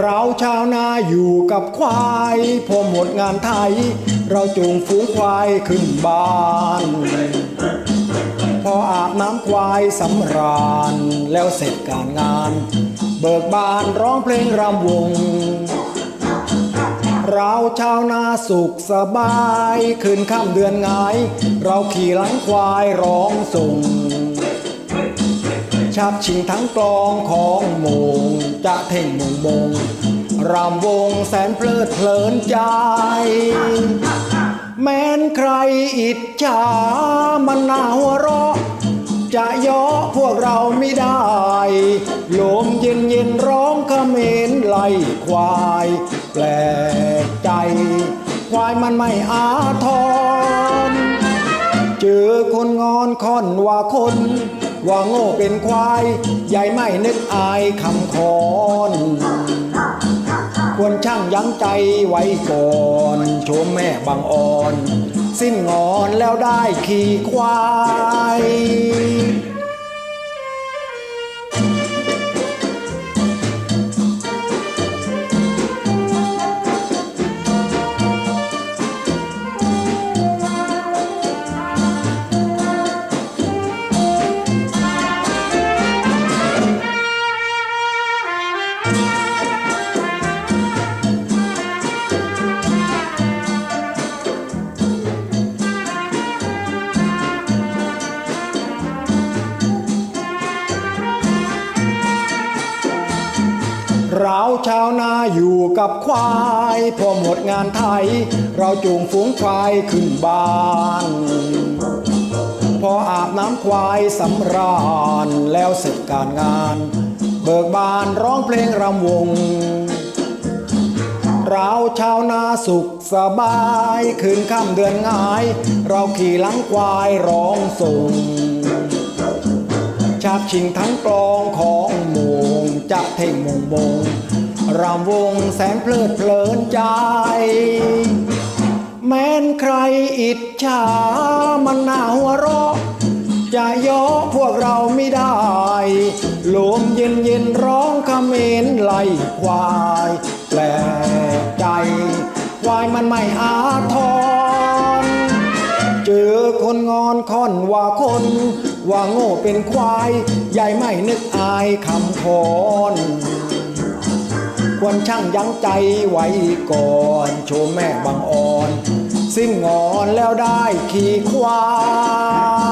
เราชาวนาอยู่กับควายพอหมดงานไทย เราจูงฝูงควายขึ้นบ้าน พออาบน้ำควายสำราญแล้วเสร็จการงาน เบิกบานร้องเพลงรำวง เราชาวนาสุขสบาย คืนค่ำเดือนงาย เราขี่หลังควายร้องส่ง ชักชิงทั้งกลองของมงจะเท่งมงมงรำวงแสนเพลิดเพลินใจ แม้นใครอิจฉามันน่าหัวเราะ จะยาะพวกเราไม่ได้ลมเย็นเย็นร้องเขมรไล่ควาย แปลกใจ ควายมันไม่อาทร เจอคนงอนค่อนว่าคน ว่าโง่เป็นควายใหญ่ไม่นึกอายคำคอนควรช่างยั้งใจไว้ก่อนชมแม่บางอ่อน สิ้นงอนแล้วได้ขี่ควาย เราชาวนาอยู่กับควาย พอหมดงานไทย เราจูงฝูงควายขึ้นบ้าน พออาบน้ำควายสำราญแล้วเสร็จการงาน เบิกบานร้องเพลงรำวง เราชาวนาสุขสบายคืนค่ำเดือนงาย เราขี่หลังควายร้องส่งชักชิงทั้งกลองของมงจะเท่งมงมงรำวงแสนเพลิดเพลินใจ แม้นใครอิจฉามันหน่าหัวเราะจะยาะพวกเราไม่ได้ ลมเย็นเย็นร้องเขมรไล่ควายแปลกใจควายมันไม่อาทร เจอคนงอนค่อนว่าคน ว่าโง่เป็นควายใหญ่ไม่นึกอายคำคอนควรช่างยั้งใจไว้ก่อนโชว์แม่บางอ่อน สิ้นงอนแล้วได้ขี่ควาย